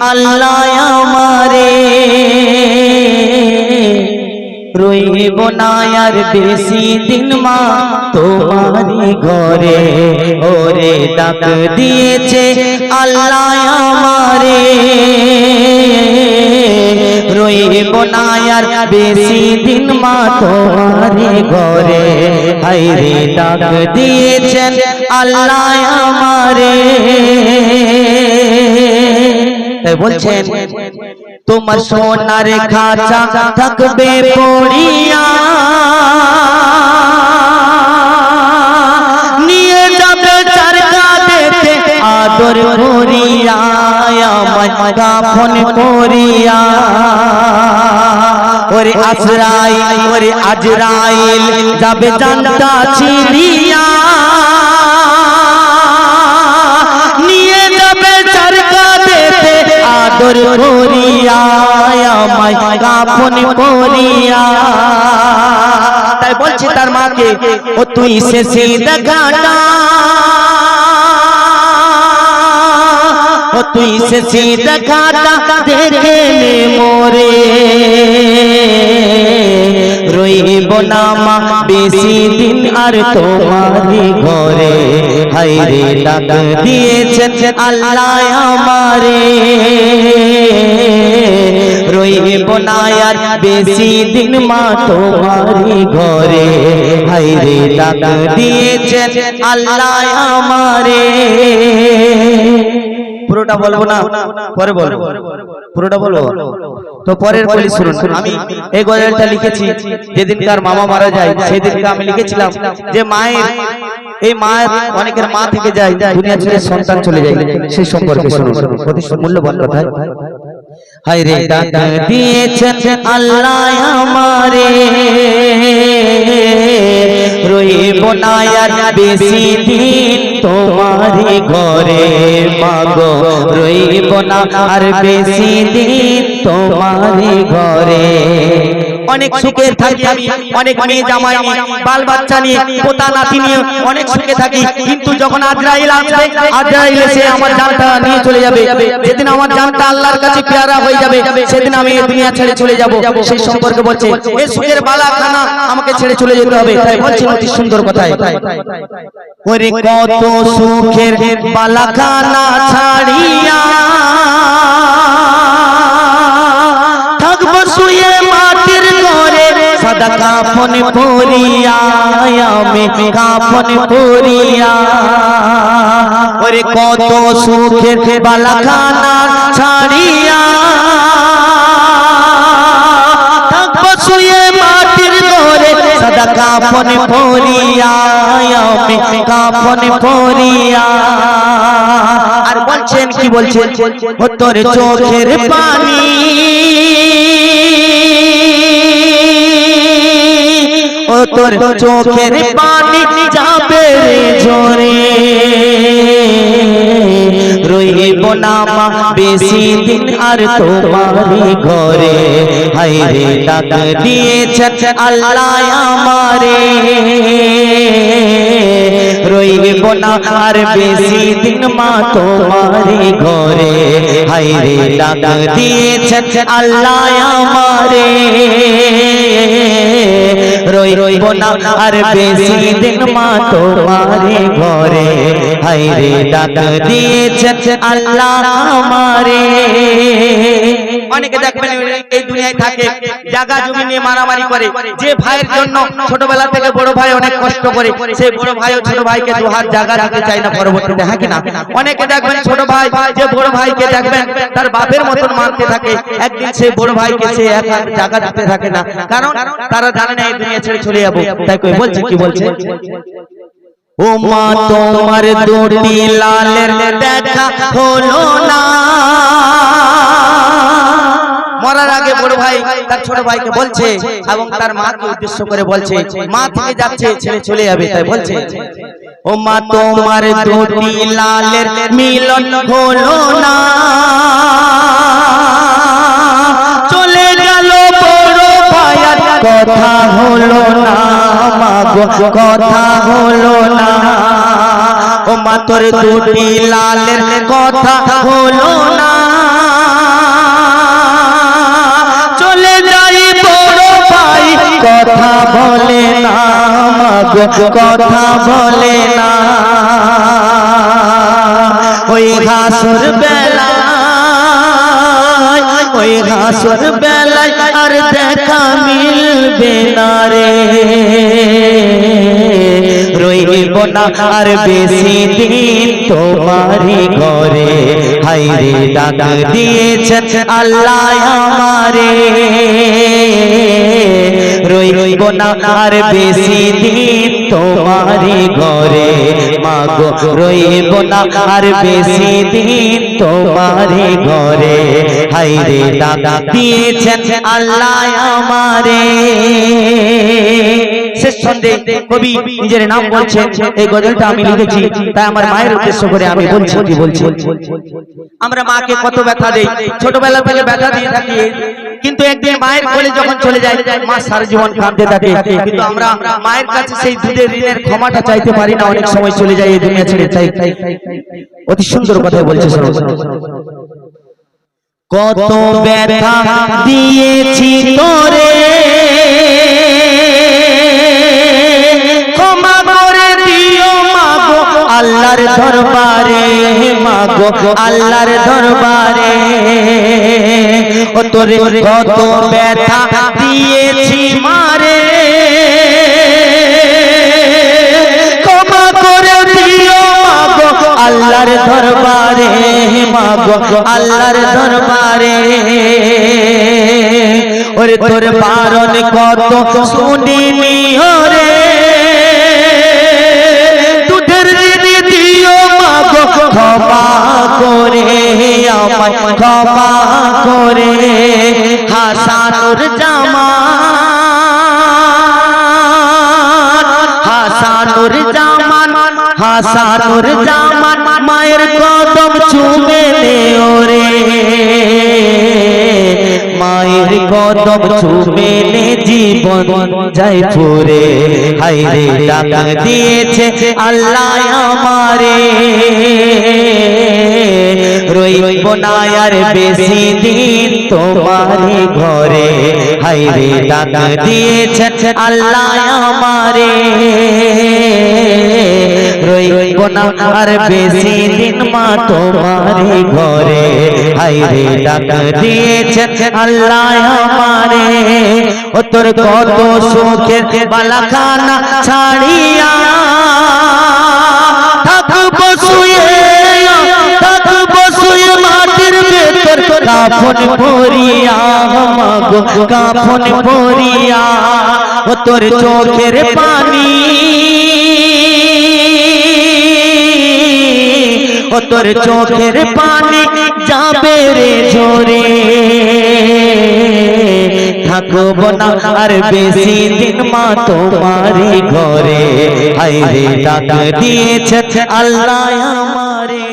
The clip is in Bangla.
আল্লাহ আমারে। রইব না আর বেশি দিন মা তোমারি ঘরে। ওরে ডাক দিয়েছে আল্লাহ আমারে। রইব না আর বেশি দিন মা তোমারি ঘরে। হাইরে ডাক দিয়েছেন আল্লাহ আমারে। বলছেন, তোমার সোনার খাঁচা থাকবে পড়িয়া। নিয়ে যাবে চার কাঁধেতে আদর করিয়া আমায় কাফন ওরে আজরাইল ওরে আজরাইল, যাবে জানতা ছিলিয়া আদর করিয়া, আমায় কাফন করিয়া। তাই বলছি তার মাকে, ও তুই সে সিধা ঘাটা ও তুই সে সিধা ঘাটা দেখে নে মোরে। রইব না বেশি দিন আর তোমারি ঘরে। হাইরে ডাক দিয়েছেন আল্লাহ আমারে। রইব না আর বেশি দিন মা তোমারি ঘরে। হাইরে ডাক দিয়েছেন আল্লাহ আমারে। পুরোটা বলব না? পরে বলব। পুরোটা বলব? তো পরের বলি শুনুন আমি এই গজলটা লিখেছি যেদিনকার মামা মারা যায়, সেদিনকে আমি লিখেছিলাম যে মায়ের, এই মায়ের অনেকের মা থেকে যায়, দুনিয়া ছেড়ে সন্তান চলে যায়। সেই সম্পর্কে শুনুন। অতি মূল্যবান কথা। হায় রে, ডাক দিয়েছেন আল্লাহ আমারে। রইব না আর বেশি দিন তোমারি ঘরে মাগো। রইব না আর বেশি দিন তোমারি ঘরে। অনেক সুখে থাকি আমি, অনেক মেয়ে জামাই নিয়ে বাল বাচ্চা নিয়ে, পোতা নাতি নিয়ে অনেক সুখে থাকি। কিন্তু যখন আজরাইল আসবে, আজরাইল এসে আমার জানটা নিয়ে চলে যাবে। যেদিন আমার জানটা আল্লাহর কাছে পেয়ারা হয়ে যাবে, সেদিন আমি দুনিয়া ছেড়ে চলে যাব। সেই সম্পর্কে বলছে এই সুখের বালাখানা আমাকে ছেড়ে চলে যেতে হবে। তাই বলছি অতি সুন্দর কথাই ওরে কত সুখের বালাখানা ছাড়িয়া সাদা কাফন পরিয়া, আমি কাফন পরিয়া। ওরে কত সুখের বালাখানা ছাড়িয়া। শুয়ে মাটির ঘরে, সাদা আর বলছেন, কি বলছেন? তোর চোখের পানি। তোর চোখের পানি যাবে জোরে রইব না মা বেশি দিন আর তোমারি ঘরে। হাই রে, ডাক দিয়েছেন আল্লাহ আমারে। রইব না আর বেশি দিন মা তোমারি ঘরে। হাই রে, ডাক দিয়েছেন আল্লাহ আমারে। রই রইব না আর বেশি দিন মা তোমারে ঘরে। হাই ডাক দিয়েছেন আল্লাহ আমারে। অনেকে দেখবেন এই দুনিয়ায় থাকে জায়গা জমি নিয়ে মারামারি করে। যে ভাইয়ের জন্য ছোটবেলা থেকে বড় ভাই অনেক কষ্ট করে, সেই বড় ভাইও ছোট ভাইকে দুহাত জায়গা দিতে চায় না পরবর্তীতে হ্যাঁ কিনা অনেকে দেখবেন ছোট ভাই, যে বড় ভাইকে দেখবেন তার বাপের মতন মানতে থাকে। একদিন সেই বড় ভাইকে সে এক জায়গা দিতে থাকে না। কারণ তারা জানে না, এই দুনিয়া ছেড়ে চলে যাব। তাই বলছে কি, বলছে? ও মা তোমার দুটি লালের দেখা হলো না। মরার আগে বড় ভাই তার ছোট ভাইকে বলছে এবং তার মাকে উদ্দেশ্য করে বলছে, মা থেকে যাচ্ছে ছেলে চলে যাবে। তাই বলছে ও মা তোমার দুটি লালের মিলন হলো না। চলে গেল বড় ভাইয়ার কথা হলো না মাগো কথা হলো না। ও মা, তোর দুটি লালের কথা হলো না। চলে যাই বড় ভাই, কথা বলে না কথা বলে না। ওই ঘাসর বেলা ওই ঘাসর বেলায় আর দেখা মিলবে না। না, আর বেশি দিন তোমারি ঘরে। হাই রে ডাক দিয়েছেন আল্লাহ আমারে। রইব না, আর বেশি দিন তোমারি ঘরে। মাগো, রইব না, আর বেশি দিন তোমারি ঘরে। হাই রে ডাক দিয়েছেন আল্লাহ আমারে। শেষ ছন্দে কবি নিজের নাম বলছেন, এই গজলটা আমি লিখেছি, তাই আমার মায়ের উদ্দেশ্য করে আমি বলছি কি বলছি আমরা মাকে কত ব্যথা দেই, ছোটবেলা থেকে ব্যথা দিয়ে থাকি, কিন্তু একদিন মায়ের কোলে যখন চলে যায় মা সারা জীবন কাঁদতে থাকে। কিন্তু আমরা মায়ের কাছে সেই দুধের ঋণের ক্ষমাটা চাইতে পারি না, অনেক সময় চলে যায় এই দুনিয়া ছেড়ে। চাই অতি সুন্দর কথা বলছে কত ব্যথা দিয়েছি তোরে। দরবারে, মাগো আল্লাহর দরবারে। ও তোরে কত ব্যথা দিয়েছি মারে। আল্লাহর দরবারে, মাগো আল্লাহর দরবারে। ওরে তোর বারণ কত শুনিনি ওরে ক্ষমা করে হাসানুর জামান হাসানুর জামান হাসানুর জামান, মায়ের কদম চুমে নে ওরে মায়ের কদম চুমে নে জীবন যাই ফুরে হাই রে দিয়েছে আল্লাহ আমারে। রইব না আর বেশি দিন তোমারে ঘরে। হাই রে, ডাক দিয়েছে আল্লাহ আমারে। রইব না আর বেশি দিন মা তোমারে ঘরে। হাই রে, ডাক দিয়েছে আল্লাহ আমারে। ও তোর কত সুখের বালাখানা ছাড়িয়া কাফন পরিয়া কাফন পরিয়া ও তোর চোখের পানি। ও তোর চোখের পানি যাবে রে ঝরে। থাকব না আর বেশি দিন মা তোমারে ঘরে। হাই রে দিয়েছে আল্লাহ আমারে।